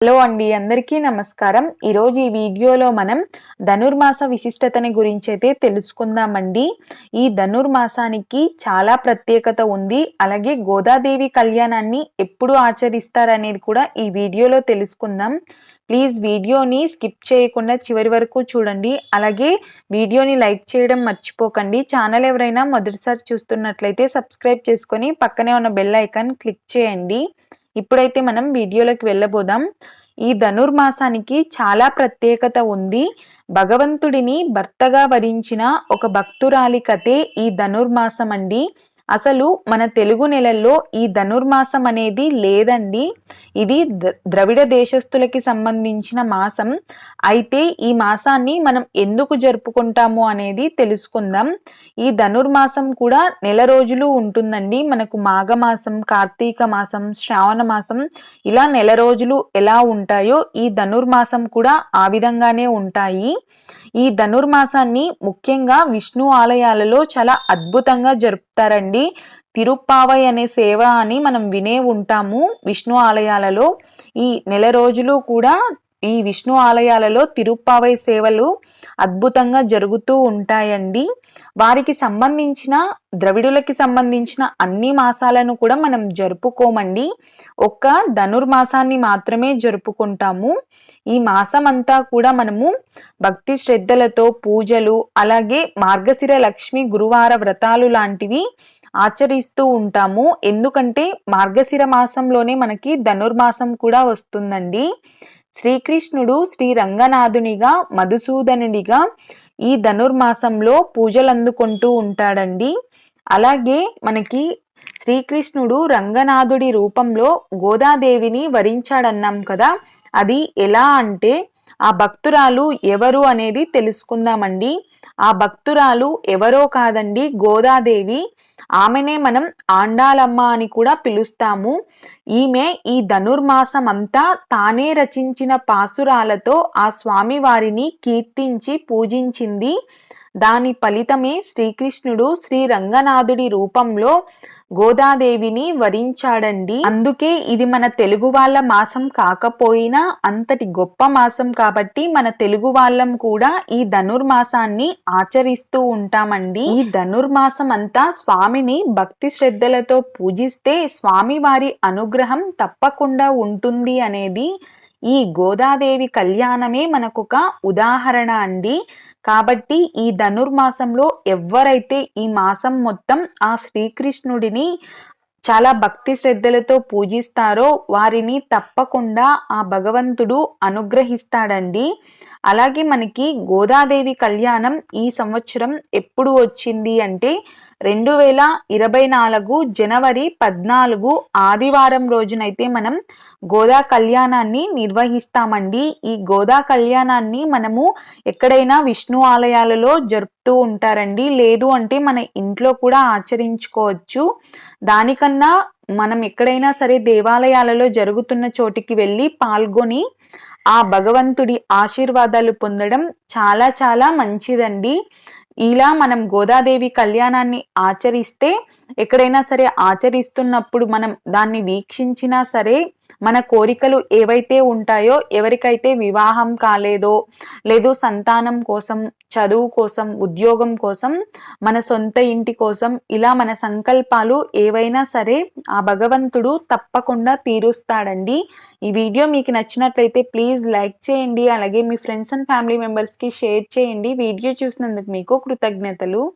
Hello అండి అందరికీ నమస్కారం. ఈరోజు ఈ వీడియోలో మనం ధనుర్మాస విశిష్టతని గురించి అయితే తెలుసుకుందామండి. ఈ ధనుర్మాసానికి చాలా ప్రత్యేకత ఉంది. అలాగే గోదాదేవి కళ్యాణాన్ని ఎప్పుడు ఆచరిస్తారనేది కూడా ఈ వీడియోలో తెలుసుకుందాం. ప్లీజ్ వీడియోని స్కిప్ చేయకుండా చివరి వరకు చూడండి. అలాగే వీడియోని లైక్ చేయడం మర్చిపోకండి. ఛానల్ ఎవరైనా మొదటిసారి చూస్తున్నట్లయితే సబ్స్క్రైబ్ చేసుకొని పక్కనే ఉన్న బెల్ ఐకాన్ క్లిక్ చేయండి. ఇప్పుడైతే మనం వీడియోలోకి వెళ్ళబోదాం. ఈ ధనుర్మాసానికి చాలా ప్రత్యేకత ఉంది. భగవంతుడిని భర్తగా వరించిన ఒక భక్తురాలి కథే ఈ ధనుర్మాసం అండి అసలు మన తెలుగు నెలల్లో ఈ ధనుర్మాసం అనేది లేదండి. ఇది ద్రవిడ దేశస్థులకి సంబంధించిన మాసం. అయితే ఈ మాసాన్ని మనం ఎందుకు జరుపుకుంటాము అనేది తెలుసుకుందాం. ఈ ధనుర్మాసం కూడా నెల రోజులు ఉంటుందండి. మనకు మాఘమాసం కార్తీక మాసం శ్రావణ మాసం ఇలా నెల రోజులు ఎలా ఉంటాయో ఈ ధనుర్మాసం కూడా ఆ విధంగానే ఉంటాయి. ఈ ధనుర్మాసాన్ని ముఖ్యంగా విష్ణు ఆలయాలలో చాలా అద్భుతంగా జరుపుతారండి. తిరుప్పావై అనే సేవ అని మనం వినే ఉంటాము విష్ణు ఆలయాలలో. ఈ నెల రోజులు కూడా ఈ విష్ణు ఆలయాలలో తిరుప్పావై సేవలు అద్భుతంగా జరుగుతూ ఉంటాయండి. వారికి సంబంధించిన ద్రవిడులకి సంబంధించిన అన్ని మాసాలను కూడా మనం జరుపుకోమండి. ఒక్క ధనుర్మాసాన్ని మాత్రమే జరుపుకుంటాము. ఈ మాసం అంతా కూడా మనము భక్తి శ్రద్ధలతో పూజలు అలాగే మార్గశిర లక్ష్మి గురువార వ్రతాలు లాంటివి ఆచరిస్తూ ఉంటాము. ఎందుకంటే మార్గశిర మాసంలోనే మనకి ధనుర్మాసం కూడా వస్తుందండి. శ్రీకృష్ణుడు శ్రీ రంగనాథునిగా మధుసూదనుడిగా ఈ ధనుర్మాసంలో పూజలు అందుకుంటూ ఉంటాడండి. అలాగే మనకి శ్రీకృష్ణుడు రంగనాథుడి రూపంలో గోదాదేవిని వరించాడన్నాం కదా. అది ఎలా అంటే ఆ భక్తురాలు ఎవరు అనేది తెలుసుకుందామండి. ఆ భక్తురాలు ఎవరో కాదండి గోదాదేవి. ఆమెనే మనం ఆండాలమ్మ అని కూడా పిలుస్తాము. ఈమె ఈ ధనుర్మాసం అంతా తానే రచించిన పాసురాలతో ఆ స్వామి వారిని కీర్తించి పూజించింది. దాని ఫలితమే శ్రీకృష్ణుడు శ్రీ రంగనాథుడి రూపంలో గోదాదేవిని వరించాడండి. అందుకే ఇది మన తెలుగు వాళ్ళ మాసం కాకపోయినా అంతటి గొప్ప మాసం కాబట్టి మన తెలుగు వాళ్ళం కూడా ఈ ధనుర్మాసాన్ని ఆచరిస్తూ ఉంటామండి. ఈ ధనుర్మాసం అంతా స్వామిని భక్తి శ్రద్ధలతో పూజిస్తే స్వామి వారి అనుగ్రహం తప్పకుండా ఉంటుంది అనేది ఈ గోదాదేవి కళ్యాణమే మనకొక ఉదాహరణ అండి. కాబట్టి ఈ ధనుర్మాసంలో ఎవరైతే ఈ మాసం మొత్తం ఆ శ్రీకృష్ణుడిని చాలా భక్తి శ్రద్ధలతో పూజిస్తారో వారిని తప్పకుండా ఆ భగవంతుడు అనుగ్రహిస్తాడండి. అలాగే మనకి గోదాదేవి కళ్యాణం ఈ సంవత్సరం ఎప్పుడు వచ్చింది అంటే రెండు వేల ఇరవై నాలుగు జనవరి పద్నాలుగు ఆదివారం రోజునైతే మనం గోదా కళ్యాణాన్ని నిర్వహిస్తామండి. ఈ గోదా కళ్యాణాన్ని మనము ఎక్కడైనా విష్ణు ఆలయాలలో జరుపుతూ ఉంటారండి. లేదు అంటే మన ఇంట్లో కూడా ఆచరించుకోవచ్చు. దానికన్నా మనం ఎక్కడైనా సరే దేవాలయాలలో జరుగుతున్న చోటికి వెళ్ళి పాల్గొని ఆ భగవంతుడి ఆశీర్వాదాలు పొందడం చాలా చాలా మంచిదండి. ఇలా మనం గోదాదేవి కళ్యాణాన్ని ఆచరిస్తే ఎక్కడైనా సరే ఆచరిస్తున్నప్పుడు మనం దాన్ని వీక్షించినా సరే మన కోరికలు ఏవైతే ఉంటాయో ఎవరికైతే వివాహం కాలేదో లేదు సంతానం కోసం చదువు కోసం ఉద్యోగం కోసం మన సొంత ఇంటి కోసం ఇలా మన సంకల్పాలు ఏవైనా సరే ఆ భగవంతుడు తప్పకుండా తీరుస్తాడండి. ఈ వీడియో మీకు నచ్చినట్లయితే ప్లీజ్ లైక్ చేయండి. అలాగే మీ ఫ్రెండ్స్ అండ్ ఫ్యామిలీ మెంబర్స్కి షేర్ చేయండి. వీడియో చూసినందుకు మీకు కృతజ్ఞతలు.